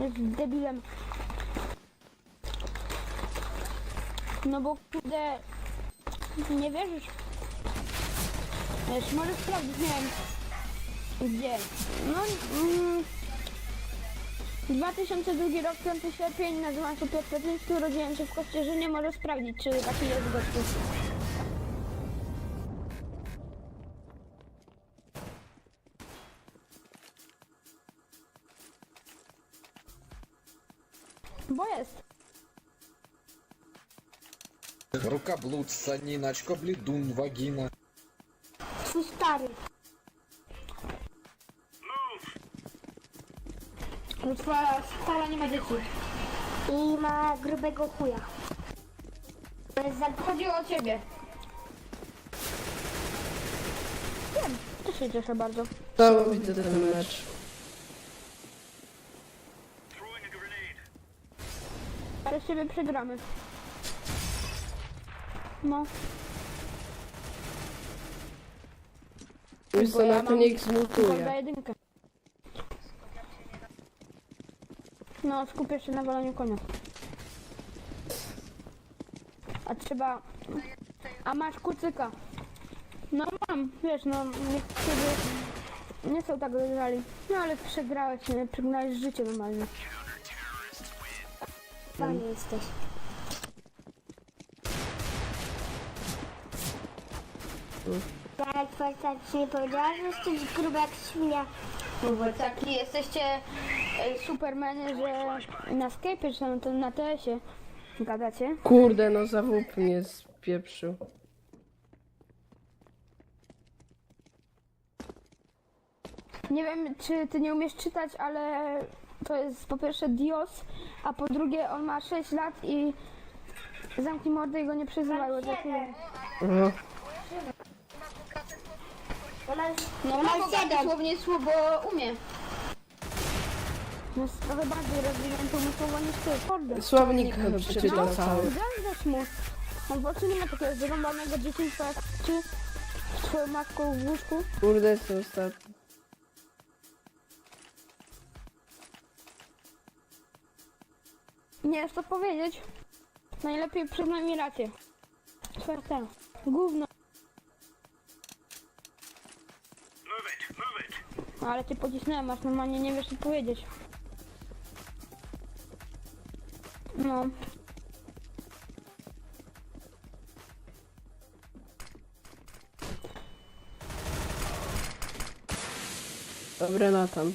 Jest debilem. No bo kurde... Nie wierzysz? Wiesz, możesz sprawdzić, nie wiem... Gdzie? No... Mm, 2002 rok, 5 sierpień, nazywam się Piotr urodziłem się w Kościerzynie, może sprawdzić, czy taki jest gościu. Bo jest. Рукоблуд, санина, очко бледун, вагина. Twój stary. No twoja stara nie ma dzieci. I ma grubego chuja. To jest za... Chodzi o ciebie. Wiem, też się cieszę bardzo. To widzę ten mecz. Przez ciebie przegramy. No, Już Bo ja na to mam- niech zmutuje. jedynkę. No, skupię się na waleniu konia. A trzeba... A masz kucyka. No mam, wiesz, no niektórzy nie są tak dojrzali. No ale przegrałeś, nie? Przegnałeś życie normalnie. Fajny jesteś. Tak, stara ci nie powiedziała, że jesteś gruby jak świnia. No bo taki jesteście e, supermeny, że na Skype'ie czy na, to- na TS-ie gadacie. Kurde, no zawód mnie spieprzył. Nie wiem, czy ty nie umiesz czytać, ale to jest po pierwsze Dios, a po drugie on ma 6 lat i zamknij mordę i go nie przyzywaj, bo za chwilę. Ona No ma ma siedem. dosłownie słowo umie. No jest trochę bardziej rozwinięty umysłowo niż ty. Kurde. Słownik przeczytał cały. Zazdać mu. On po prostu nie ma takiego zrąbanego dzieciństwa jak ty z twoją matką w łóżku. Kurde, jestem ostatni. Nie jest to powiedzieć. Najlepiej przyznaj mi rację. Ten. Gówno. No, Ale cię pocisnąłem, aż normalnie nie wiesz co powiedzieć. No. Dobra, Natan.